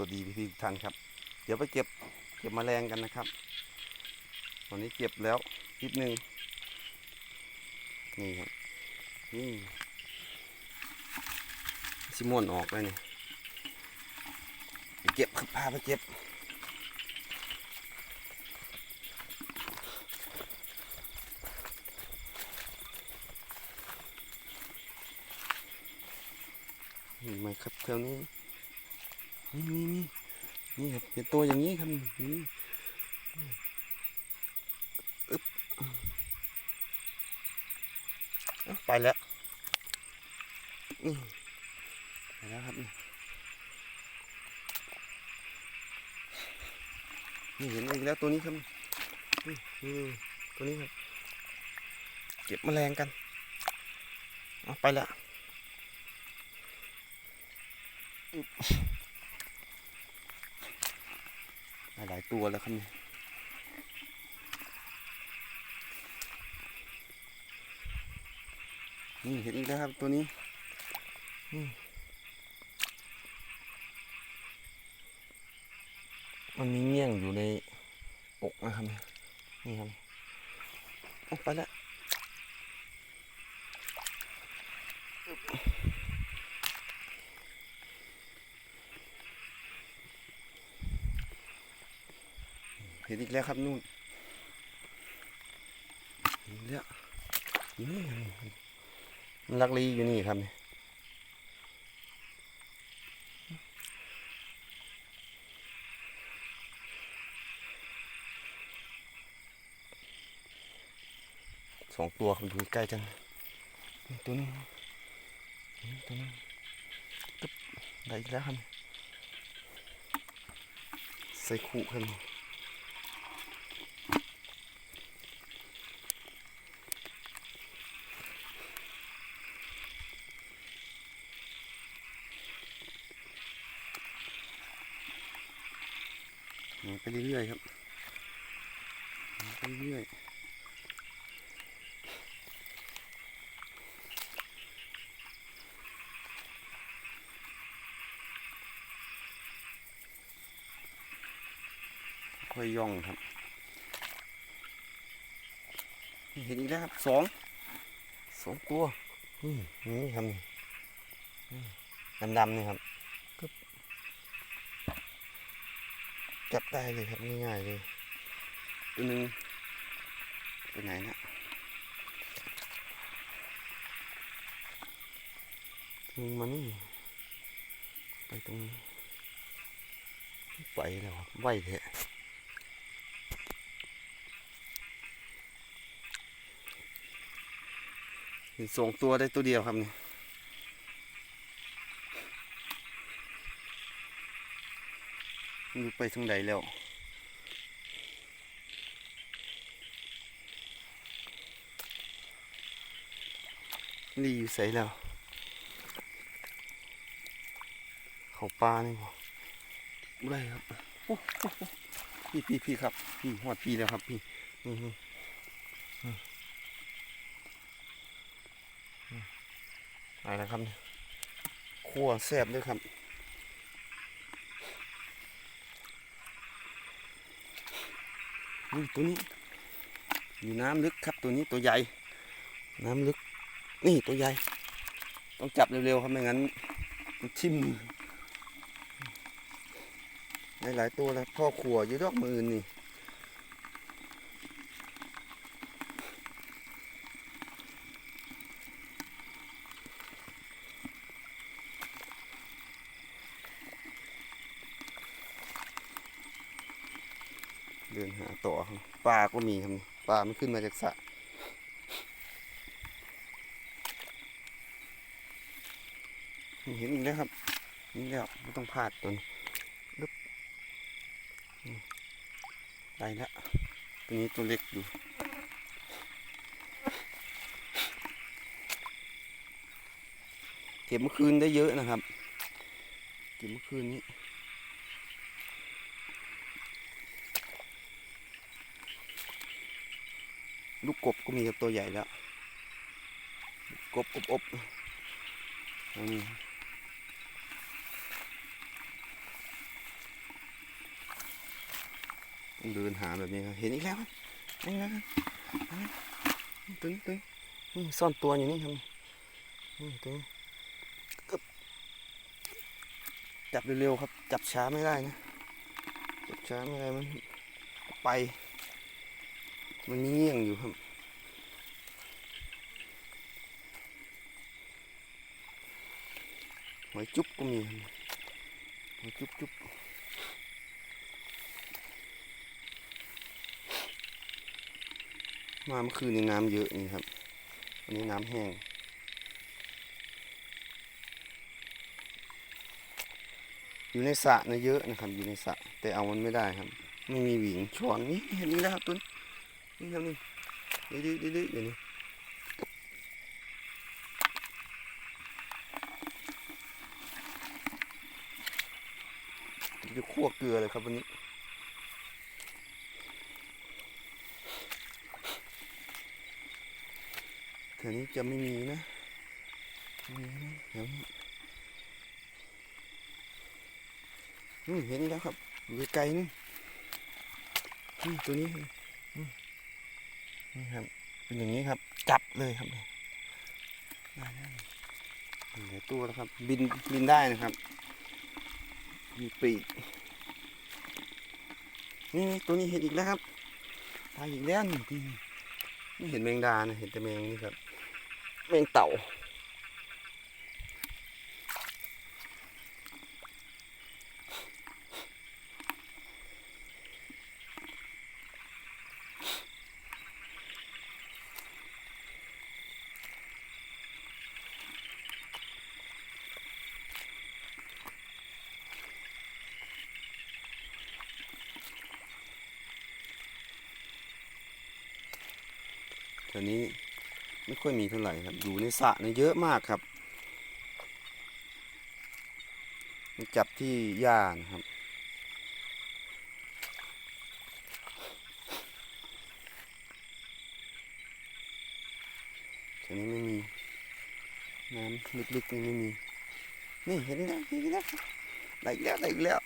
วัสดีพี่พี่ๆทุกท่านครับ เดี๋ยวไปเก็บเก็บแมลงกันนะครับตอนนี้เก็บแล้วนิดนึงนี่ครับนี่ชิมวนออกเลยนี่ไปเก็บครับพาไปเก็บนี่ไหมครับแถวนี้ นี่นี่นี่นี่ครับเป็นตัวอย่างนี้ครับนี่อึ๊บเอ้าไปแล้วนี่ไปแล้วครับนี่นี่เห็นอีกแล้วตัวนี้ครับนี่นี่ตัวนี้ครับ เก็บแมลงกันเอาไปแล้วอึ๊บ หลายตัวแล้วครับนี่นี่เห็นอีกแล้วครับตัวนี้อืมมันมีเงี้ยงอยู่ในอกนะครับนี่ยนี่ครับโอ้ไปแล้ว เห็นอีกแล้วครับนู่นเห็นแล้วอยู่นี่มันลักลีอยู่นี่ครับเนี่ยสองตัวครับอยู่ใกล้กันนี่ตัวนี้ตัวนี้ตึ๊บได้อีกแล้วครับใส่ขู่ครับ ไปเรื่อยๆครับหมุนไปเรื่อยค่อยย่องครับ เห็นอีกแล้วครับสองสองตัวนี่นี่ครับนี่นี่ดำๆนี่ครับ จับได้เลยครับง่ายๆเลยตัวหนึ่งไปไหนนะตัวหนึงมานี่ไปตรงนี้ไปแล้วอะไหวเถอะเห็นสองตัวได้ตัวเดียวครับนี่ไม่รู้ไปทางใดแล้วนี่อยู่ใส่แล้ว เขาปลานี่บ่บ่ได้ครับโอ้โอ้โอ้พี่พี่พี่ครับ พี่หอดพี่แล้วครับ พี่นี่นี่อือืมอะไรนะครับขั้วแซ่บด้วยครับ ตัวนี้ อยู่น้ำลึกครับตัวนี้ตัวใหญ่ น้ำลึก นี่ตัวใหญ่ ต้องจับเร็วๆครับไม่งั้นมันทิ่มหลายตัวแล้วพ่อขัวอยู่ดอกมือนี่ เดินหาต่อครับปลาก็มีครับปลามันขึ้นมาจากสระเห็นอีกแล้วครับนี่แล้วไม่ต้องพลาดตัวนี้ลึบได้แล้วตัวนี้ตัวเล็กอยู่เก็บเมื่อคืนได้เยอะนะครับ เก็บเมื่อคืนนี้ ลูกกบก็มีครับตัวใหญ่แล้ว กบอบอบนนี้ต้องเดินหาแบบนี้ครับเห็นอีกแล้วนี่นะตัวนี้ตัวนี้นี่ซ่อนตัวอยู่นี่ครับนี่ตัวนี้กึบจับเร็วๆครับ จับช้าไม่ได้นะ จับช้าไม่ได้มันไป มันมีเงี้ยงอยู่ครับ หอยจุ๊บก็มีครับหอยจุ๊บจุ๊บมาเมื่อคืนนี้น้ำเยอะนี่ครับ วันนี้น้ำแห้ง อยู่ในสระนะเยอะนะครับ อยู่ในสระแต่เอามันไม่ได้ครับ ไม่มีหวิงช้อนนี่เห็นนี่แล้วครับตุน นี่ครับนี่ดื้อดื้อดื้ออยู่นี่จะคั่วเกลือเลยครับวันนี้แถวนี้จะไม่มีนะไม่มีนะแถวนี้อืมเห็นแล้วครับอยู่ไกลๆนี่นี่ตัวนี้ เป็นอย่างนี้ครับ จับเลยครับเนี่ยได้แล้วนี่เหลือตัวแล้วครับ บินบินได้นะครับ มีปีกนี่ตัวนี้เห็นอีกแล้วครับตายอีกแล้วนี่นี่นี่เห็นแมงดานะเห็นแต่แมงนี่ครับ แมงเต่า แถวนี้ไม่ค่อยมีเท่าไหร่ครับ อยู่ในสระเนี่เยอะมากครับมันจับที่หญ้านะครับแถวนี้ไม่มี น้ำลึกๆนี่ไม่มี นี่เห็นแล้วเห็นแล้วได้แล้วได้แล้ว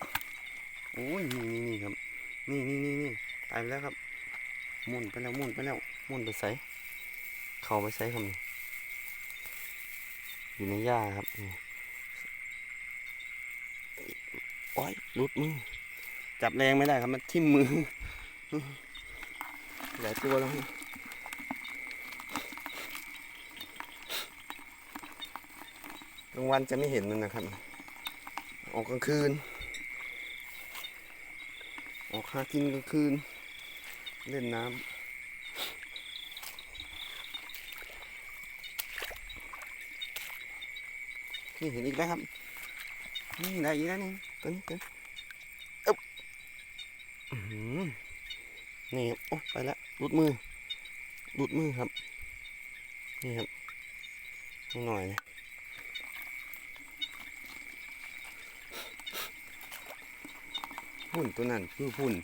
โอ้ยนี่นี่นี่ครับ นี่นี่นี่นี่ตายแล้วครับ มุนไปแล้วมุนไปแล้วมุนไปใส่ เขาไปใส่ครับนี่อยู่ในหญ้าครับโอ้ยหลุดมือ จับแรงไม่ได้ครับมันทิ่มมือหลายตัวแล้วกลางวันจะไม่เห็นมันนะครับ ออกกลางคืน ออกหากินกลางคืน เล่นน้ำ นี่เห็นอีกแล้วครับ นี่ได้อีกแล้วนี่ตัวนี้ตัวนี้อึ๊บอื้อหือนี่ครับโอ้ไปแล้วหลุดมือหลุดมือครับ นี่ครับหน่อยนะหุ่นตัวนั้นคือหุ่น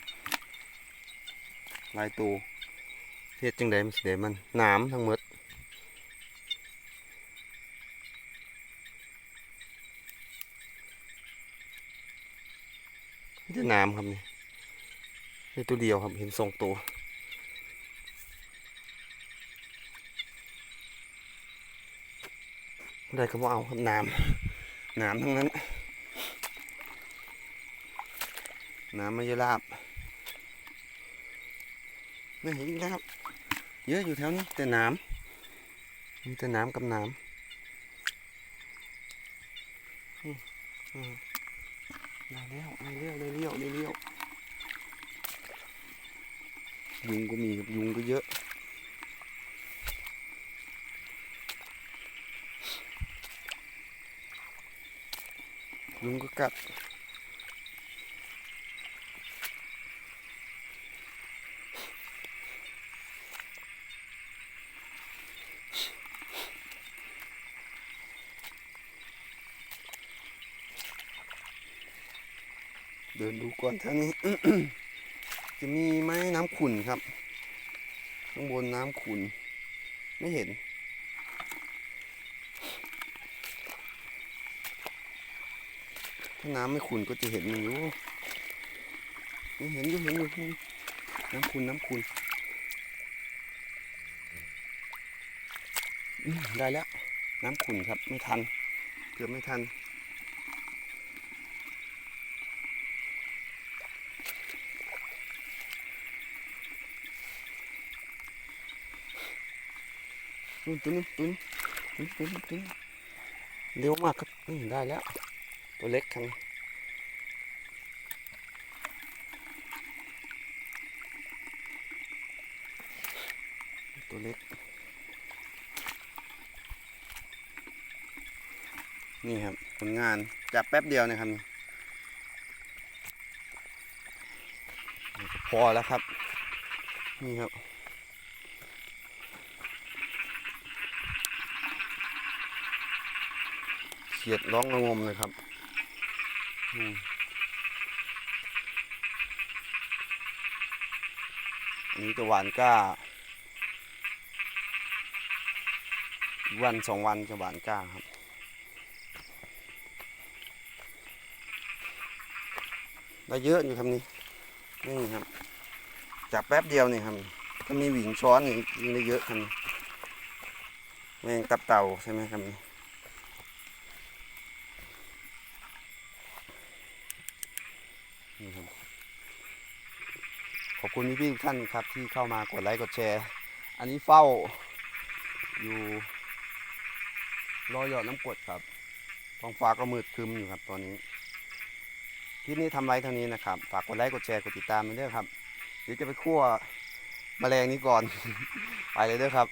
ลายตัวเฮ็ดจังไดมันสิไดมันน้ำทั้งหมด นี่จะน้ำครับนี่นี่ตัวเดียวครับเห็นสองตัวได้ก็บ่เอาครับน้ำน้ำทั้งนั้น น้ำไม่ยราบนี่เห็นอีกแล้วครับเยอะอยู่แถวนี้แต่น้ำมีแต่น้ำกับน้ำอืมอืม ได้แล้วได้เลี้ยวได้เลี้ยวได้เลี้ยวยุงก็มีครับยุงก็เยอะยุงก็กัด เดินดูก่อนท่างนี้ จะมีไหมน้ำขุ่นครับ ข้างบนน้ำขุ่น ไม่เห็น ถ้าน้ำไม่ขุ่นก็จะเห็นมันอยู่เห็นอยู่เห็นอยู่เห็นน้ำคุณน้ำคุณอืมได้แล้ว น้ำขุ่นครับ ไม่ทัน เกือบไม่ทัน นู่นตัวนู้นตัวนู้นตัวนู้นตัวนู้นตัวนู้นเร็วมากครับนี่ได้แล้ว ตัวเล็กครับตัวเล็ก นี่ครับผลงานจับแป๊บเดียวนะครับพอแล้วครับ นี่ครับ ขียดร้องระงมเลยครับอันนี้จะหวานก้า วันสองวันจะหวานก้าครับได้เยอะอยู่ครับนี่นี่ครับจับแป๊บเดียวนี่ครับถ้ามีหวิงช้อนนี่ได้เยอะครับแมงตับเต่าใช่ไหมครับนี่ครับขอบ คุณพี่ๆทุกท่านครับที่เข้ามากดไลค์กดแชร์ อันนี้เฝ้าอยู่รอหยอดน้ำกรดครับท้องฟ้าก็มืดครึมอยู่ครับตอนนี้คลิปนี้ทำไรเท่านี้นะครับฝากกดไลค์กดแชร์กดติดตามไปด้วยครับเดี๋ยวจะไปคั่วแมลงนี้ก่อน ไปเลยเด้อครับ